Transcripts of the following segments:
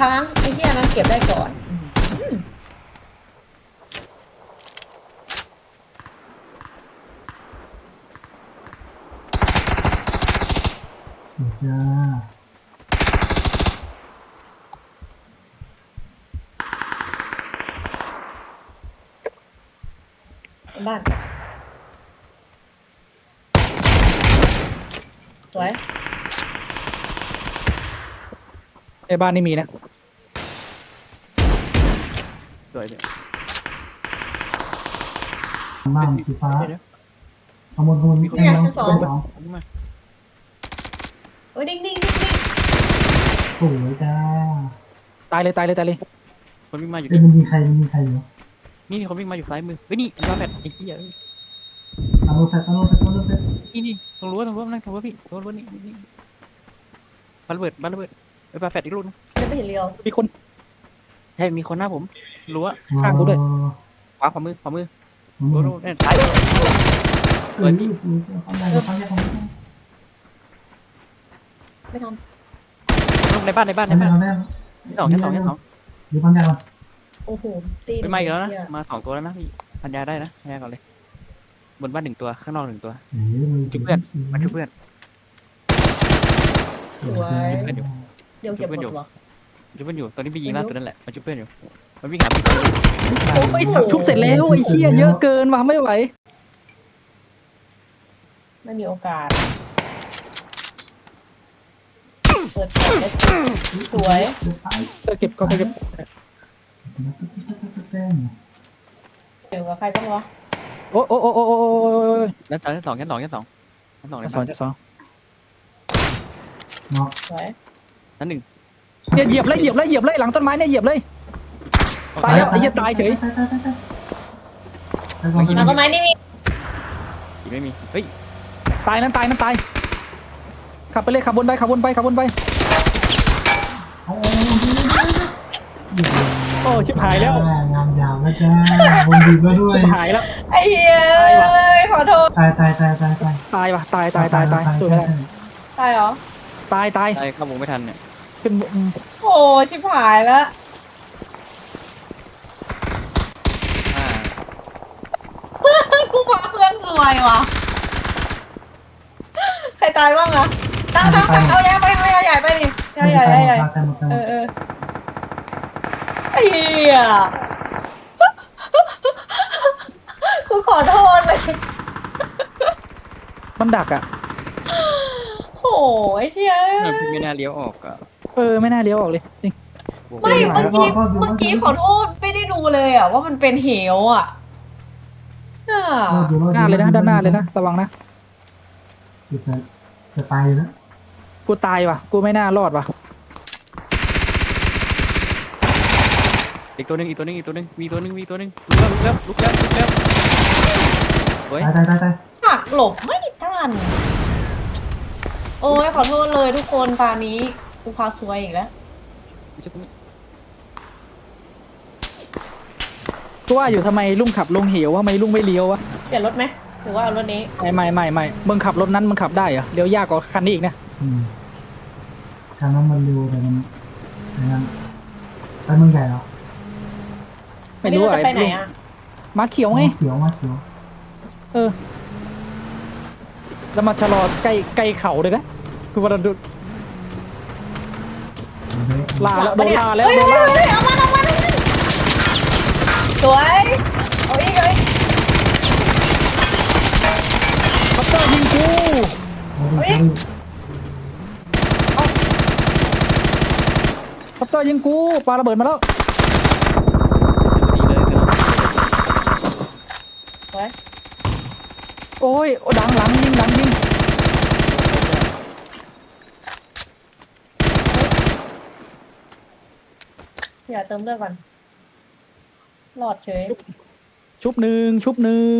ค้างไอ้เหี้ยนั้นเก็บได้ก่อนสุดจ้าบ้านสวยในบ้านนี่มีนะ สวยเลยบ้านสีฟ้าเดี๋ยวขโมยขโมยมีแก้วน้องสองผมมาโอ้ยนิ่งๆนิ่งนิ่งสวยจ้าตายเลยตายเลยตายเลยคนวิ่งมาอยู่เอ้ยมันยิงใครมันยิงใครอยู่นี่มีคนวิ่งมาอยู่ซ้ายมือเฮ้ยนี่มาแบบไอ้เหี้ยเอ้ยตามรถไฟตามรถไฟตามรถไฟนี่นี่ตรงรั้วตรงรั้วนั่งตรงรั้วพี่ตรงรั้วนี่นี่นี่บ้านระเบิดบ้านระเบิดไปปาแฟดอีกลูกนึงจะไม่เห็นเรียวมีคนใช่มีคนหน้าผมรั้วข้างกูด้วยขวาขวามือขวามืออืมรั้วรั้วเนี่ยซ้ายเอ้ยสวยจ้าความแรงความแรงความแรงไม่ทันลูกในบ้านในบ้านในความแรบ้างนความแรงสองชั้นสองชั้นสองหรือความแรงก่อนโอ้โหตีไม่มาอีกแล้วนะเหี้ยมาสองตัวแล้วนะพี่พันยาได้นะพันยาก่อนเลย บนบ้านหนึ่งตัวข้างนอกหนึ่งตัวเอ้ยมันจุ๊บเพื่อนมาช่วยเพื่อนสวยจ้าเดี๋ยวเก็บหมดวะ ช่วยเพื่อนอยู่ตอนนี้ไปยิงล่าตัวนั่นแหละมาช่วยเพื่อนอยู่มันวิ่งหาพี่โอ้ยสับทุบเสร็จแล้วไอ้เหี้ยเยอะเกินว่ะไม่ไหวไม่มีโอกาส เปิดก่อนได้สวยเดี๋ยวตายเออเก็บก็เก็บแป้งเดี๋ยวกับใครบ้างวะโอ้โอ้โอ้โอ้โอ้โอ้โอ้แล้วชั้นสองชั้นสองชั้นสองชั้นสองในสอบ้างนจะสองเนาะสวยชั้นหนึ่ง เนี่ยเหยียบเลยเหยียบเลยเหยียบเลยหลังต้นไม้เนี่ยเหยียบเลยตายแล้วไอ้เหี้ยตายเฉยตายตายตายตายตายก่อนหลังต้นไม้นี่มีอีกไม่มีเฮ้ยตายนั้นตายนั้นตายขับไปเลยขับวนไปขับวนไปขับวนไปโอ้โอ้ชิบหายแล้วงามยาวแล้วจ้าบนดีมาด้วยชิบหายแล้วไอ้เหี้ยขอโทษตายตายตายตายตายตายว่ะตายตายตายตายสู้ไม่ได้ตายเหรอตายตายได้เข้าวงไม่ทันเนี่ย ขึ้นอืมโอ้ชิบหายแล้วอ่ากูพาเพื่อนสวยว่ะ ใครตายบ้างอะตั้งตั้งตั้งเอายาไปเอายาใหญ่ไปดิยาใหญ่ยาใหญ่ตายหมดตายหเอมดอเออไอ้เหี้ยกูขอโทษเลย มันดักอะโอ้ยเหี้ยมันไม่น่าเลี้ยวออกอะเออไม่น่าเลี้ยวออกเลยจริง ไม่เมื่อกี้เมื่อกี้ขอโทษไม่ได้ดูเลยอะว่ามันเป็นเหวอะอ่าหน้าเลยนะด้านหน้าเลยนะระวังนะจะจะตายแล้วกูตายว่ะ กูไม่น่ารอดว่ะอีกตัวหนึงอีกตัวหนึงอีกตัวหนึงมีตัวหนึงมีตัวหนึงลุกแล้วลุกแล้วลุกแล้วลุกแล้วเฮ้ยตายตายตายตายหักหลบไม่ทันโอ้ยขอโทษเลยทุกคนตานี้ กูพาซวยอีกแล้วไม่ใช่ตรงนี้กูว่าอยู่ทำไมลุงขับลงเหวว่าไม่ลุงไม่เลี้ยววะเปลี่ยนรถไหมหรือว่าเอารถนี้ไม่ไม่ไม่ไม่มึงขับรถนั้นมึงขับได้เหรอเลี้ยวยากกว่าคันนี้อีกนะอืมทางนั้นมันเร็วแต่มันแต่นั้นไปเมืองใหญ่เหรอไม่รู้อันนี้เราจะไปไหนลุงอะมาเขียวไงเขียวมาเขียวเออแล้วมาชะลอใกล้ใกล้เขาเลยนะคือว่าเราดู ลาแล้วโดนลาแล้วเฮ้ยโดนเฮ้ยลาเฮ้ยเอามาเอามาเอามาสวยเอาอีกเอาอีกคัปเตอร์ยิงกูคัปเตอร์ยิงกูปาระเบิดมาแล้วดีเลยคือสวยโอ้ยโอ้ดังหลังยิงหลังยิง อย่าเติมเลือดก่อนหลอดเฉยชุบหนึ่งชุบหนึ่ง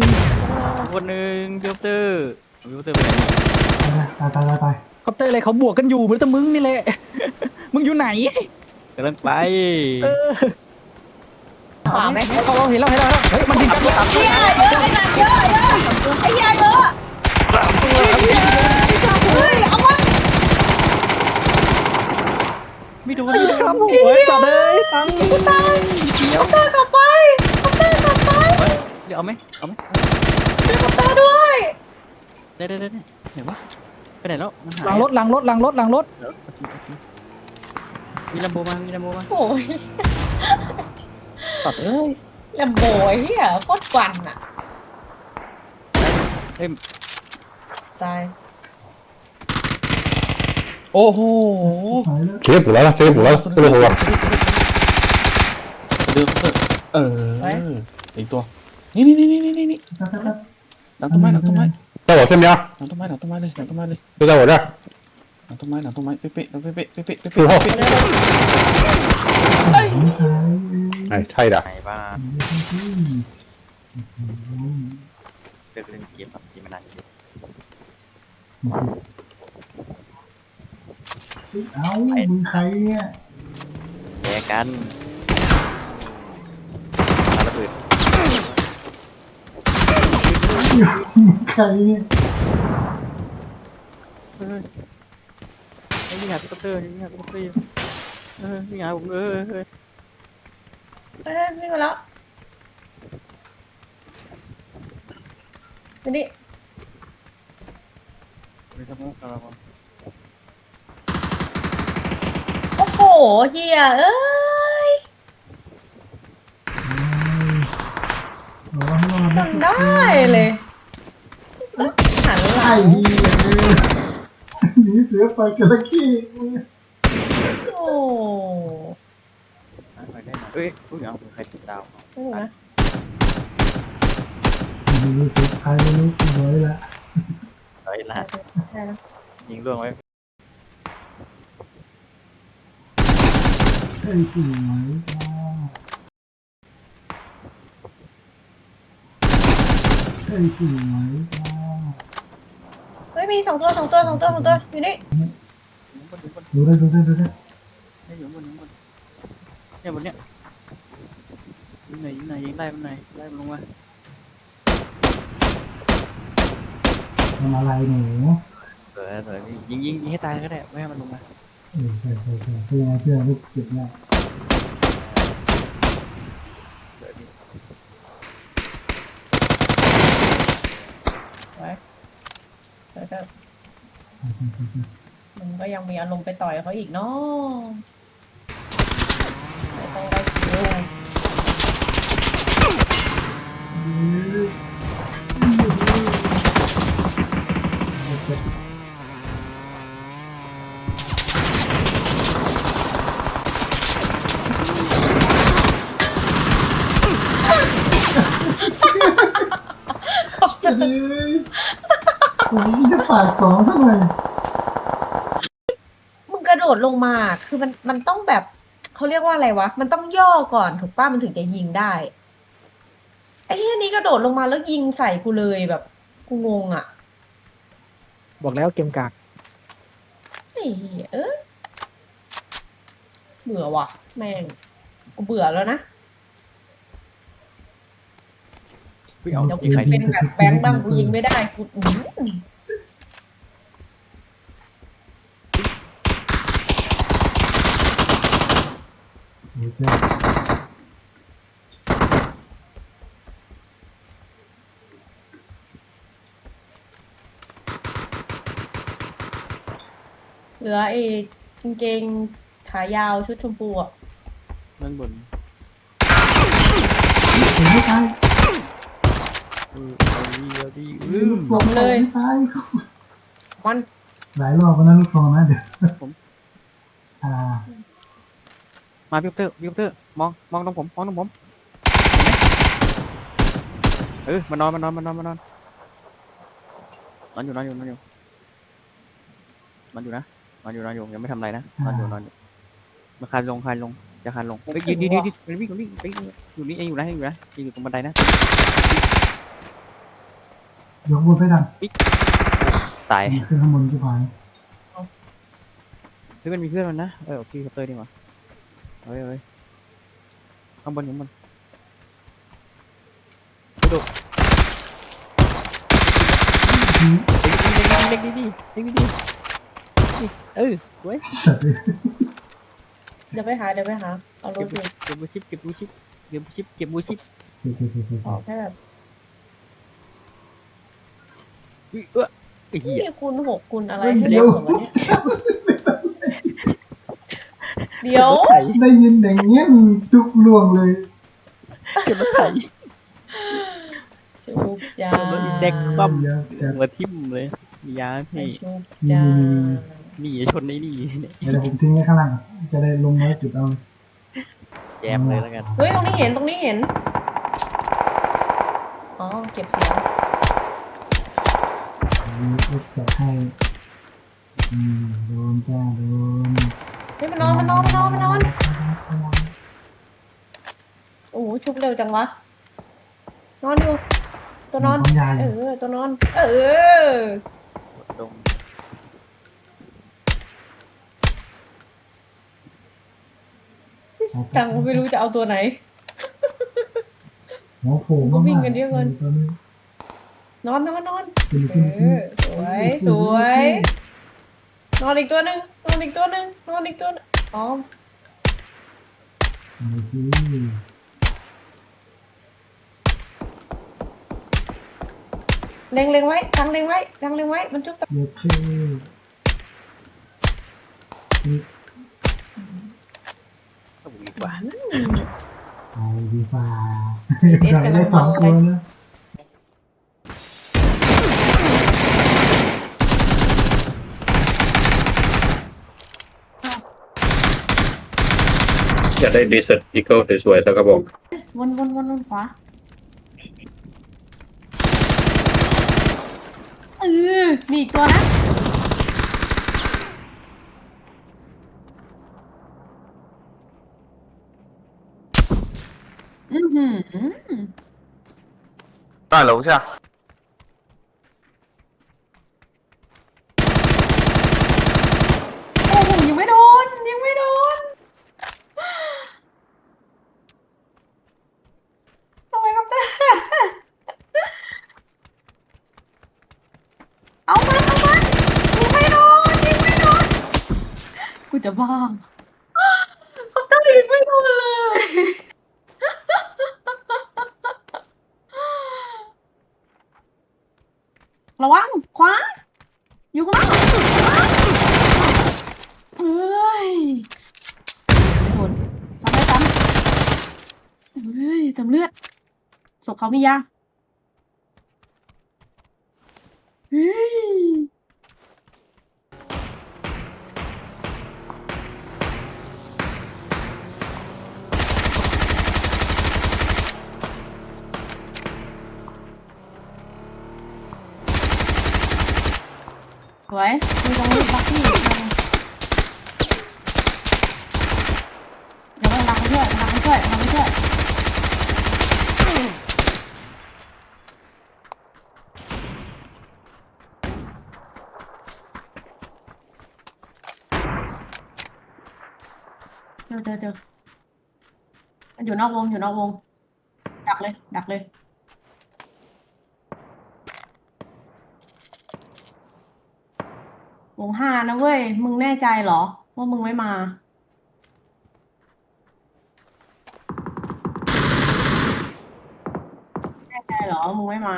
คนหนึ่งยูเตอร์ยูเตอร์ไปไหนตายตายตายตายคัปเตอร์อะไรเขาบวกกันอยู่เหมือนแต่มึงนี่แหละ มึงอยู่ไหนกำลังไปเออขวาไหมเขาเราเห็นแล้วเห็นแล้วเฮ้ยมันยิงกันเฮียเยอะไอ้นั่นเยอะเยอะไอ้เฮียเยอะเฮ้ยเอาวะไม่โดดูนี่ครับโอ้ยจัดเลย ตังค์กูตายคอปเตอร์กลับไปคอปเตอร์กลับไปเดี๋ยวเอาไหมเอาไหมช่วยคอปเตอร์ด้วยได้ได้ได้ได้ไหนวะไปไหนแล้วมันหายหลังรถหลังรถหลังรถหลังรถเดี๋ยวโอเคโอเคมีลำโบมามีลำโบมาโอ้ยตัดเอ้ยลมโบยเฮียโคตรกวันอะเอ้ยตายโอ้โหหายแล้ว Sigue pulada, sigue pulada, sigue pulada. เดื อดเดือดเอออีกตัว นี่นี่นี่นี่นี่นี่แป๊บแป๊บแป๊บหลังต้นไม้หลังต้นไม้ Está vos, ya. หลังต้นไม้หลังต้นไม้เลยหลังต้นไม้เลย Está vos, ya. หลังต้นไม้หลังต้นไม้เป๊ะเป๊ะเป๊ะเป๊ะเป๊ะเป๊ะเป๊ะโอ้โหเป๊ะไม่หาย Ahí, ahí ไหน da. บ้างอืมเลิกเล่นเกมแบบนี้มานานอยู่เอ้ามึงใครเนี่ยแยกกันมาระเบิด มึง ใครเนี่ยเฮ้ยไอ้นี่หาพี่คอปเตอร์นี่หาพี่คอปเตอร์เออนี่หาผมเออเออเอ้ยนี่มาแล้วนี่ไม่ต้องมุกอะไรมาโอ้โหเฮียเอ้ยต้อดนะจำได้เลยอึ๊บหันหลั ไอ้ ง เหี้ยหนี เสือไปจระเข้มึงโอ้ไปได้ไหมเอ้ยอุ้ยเอาใครติดดาวไม่รู้นะไม่รู้สึกใครไม่รู้กูไว้ละเฮ้ยละได้แล้วยิงล่วงไว้ไอ้สวยไอ้สวยเฮ้ยมี สองตัวสองตัวสองตัวสองตัวอยู่นี่ดูได้ดูได้ดูได้ให้อยู่บนอยู่บนเนี่ยบนเนี้ยยิงไหนยิงไหนยิงไล่มันไหนไล่มันลงมาทำอะไรหนูเออเออยิงยิงยิงให้ตายก็ได้ไม่ให้มันลงมาเออใช่ใช่ใช่เพื่อเพื่อไม่เจ็บเนี่ย เออพี่ ไว้แล้วก็ มันก็ยังมีอารมณ์ไปต่อยเขาอีกเนาะไม่ต้องได้คิวเฮ้ยผมจะปาดสองเท่าไหร่มึงกระโดดลงมา คือมันมันต้องแบบเขาเรียกว่าอะไรวะ มันต้องย่อก่อนถูกป้ามันถึงจะยิงได้ไอ้เหี้ยนี้กระโดดลงมาแล้วยิงใส่กูเลยแบบ กูงงอะบอกแล้วเกมกากไอ้เหี้ยเออเบื่อว่ะ แม่งกูเบื่อแล้วนะเฮ้ยเอาเดี๋ยวกูยิงจะใครเป็นแบบแบงค์บ้างกูยิงไม่ได้กูอื้อ หือสวยจังเหลือไอ้กางเกงขายาวชุดชมพูอะเรื่องบนเห็นไม่ตายเออเอาดีเอาดีอืลูมกซองไม่ตายมันหลายรอบแล้วนะลูกซองนะเดี๋ยวอ่า มาพี่คอปเตอร์พี่คอปเตอร์มองมองตรงผมมองตรงผมเออมานอนมานอนมานอนมานอนนอนอยู่นอนอยู่นอนอยู่นอนอยู่นะนอนอยู่นอนอยู่ยังไม่ทำอะไรนะนอนอยู่นอนอยู่มาคานลงคานลงจะคานลงไปยืนยืนยืนยืนวิ่งวิ่งวิ่งอยู่นี่ยังอยู่นะยังอยู่นะยังอยู่ตรงบันไดนะยกบนไปดังตายขึ้นข้างบนที่พายเฮ้ยมันมีเพื่อนมันนะเออโอเคครับเตอร์ดีกว่า เฮ้ยเฮ้ยข้างบนข้างบนกระโดดเด็กดีเด็กดีเด็กดีเด็กดีเออสวยสัตว์เลยเดี๋ยวไปหาเดี๋ยวไปหาเอารเก็ถบอยู่เก็บบูชิปเก็บบูชิปเก็บบูชิปเก็บบูชิปโอเคโอเคโอเคขอแค่แบบอุ๊ยเออไอ้เหี้ยนี่คุณหกคุณอะไรให้เร็วกว่านี้ เดี๋ยว ไถได้ยินอย่างเงี้ยจุกล่วงเลย เก็บรถไถชุบจ้าเออเด็กคว่ำเดี๋ยวเดี๋ยวหัวทิ่มเลยมียาไปพี่ชุบจ้านี่ชนไอ้นี่เนี่ยเดี๋ยวผมทิ้งไว้ข้างล่างจะได้ลงมาจุดเอาแจมเลยแล้วกัน เฮ้ย ตรงนี้เห็น ตรงนี้เห็น อ๋อ เก็บเสียงมีเอ็กจะให้อืมโดนจ้าโดนเฮ้ยมันนอนมันนอนมันนอนมันนอนโอ้โหชุบเร็วจังวะ นอนอยู่ ตัวนอนของยาย เออ ตัวนอน เออตรงจังไม่รู้จะเอาตัวไหนหัวโผล่ก็มากๆวิ่งกันเยอะเกินตอนนี้นอนนอนนอนขึ้นเอขึ้นขึ้นอสวย สวย นอนอีกตัวหนึ่ง นอนอีกตัวหนึ่งนอนอีกตัวหนึ่งอ๋อโอเคเล็งเล็งไว้ตังเล็งไว้ตังเล็งไว้ มันจุบตังเดี๋ยวคือต้องดีกว่าไปดีฟ้าเราได้สองตัวนะาได้ดีเซลอีเกิลสวยๆแล้วก็บอกวนวนวนวนขวาเออมีอีกตัวนะ อือหือ ได้หลงใช่ปะ ระวังขวาอยู่ข้างล่างเฮ้ยโดนซ้ำได้ซ้ำเฮ้ยจำเลือดศพเขามียา สวยมีตรงนี้บักกี้เดี๋ยวเราไปช่วยเราไปช่วยเราไปช่วยเจอเจอเจอมันอยู่นอกวงอยู่นอกวงดักเลยดักเลย วงห้านะเว้ย มึงแน่ใจเหรอ ว่ามึงไม่มาแน่ใจเหรอ มึงไม่มา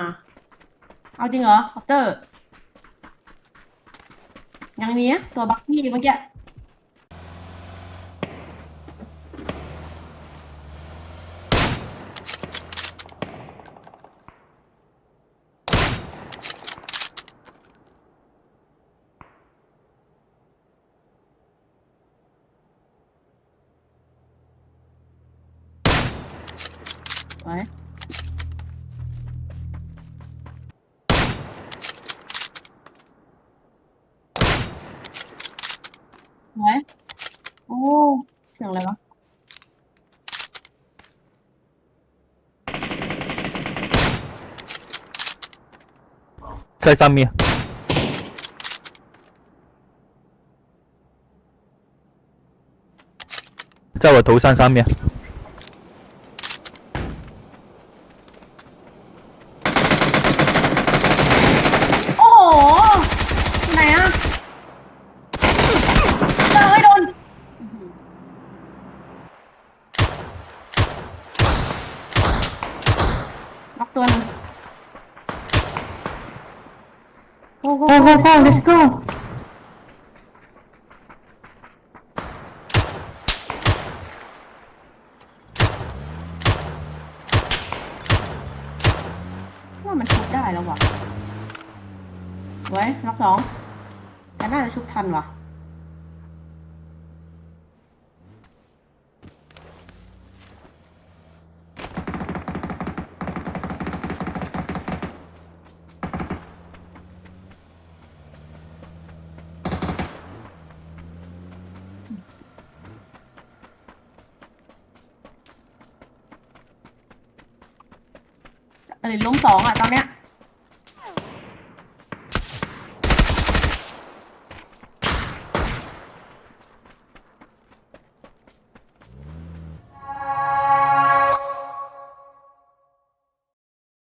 เอาจริงเหรอคอปเตอร์ ยังมีนะตัวบักกี้เมื่อกี้ 喂。喂。哦，醒了。在上面。在我头上上面。 ตัวหนึง go go go go let's go ว่ามันชุบได้แล้ววะไว้น็อกสองแต่น่าจะชุบทันวะ เออล้มสองอะตอนเนี้ย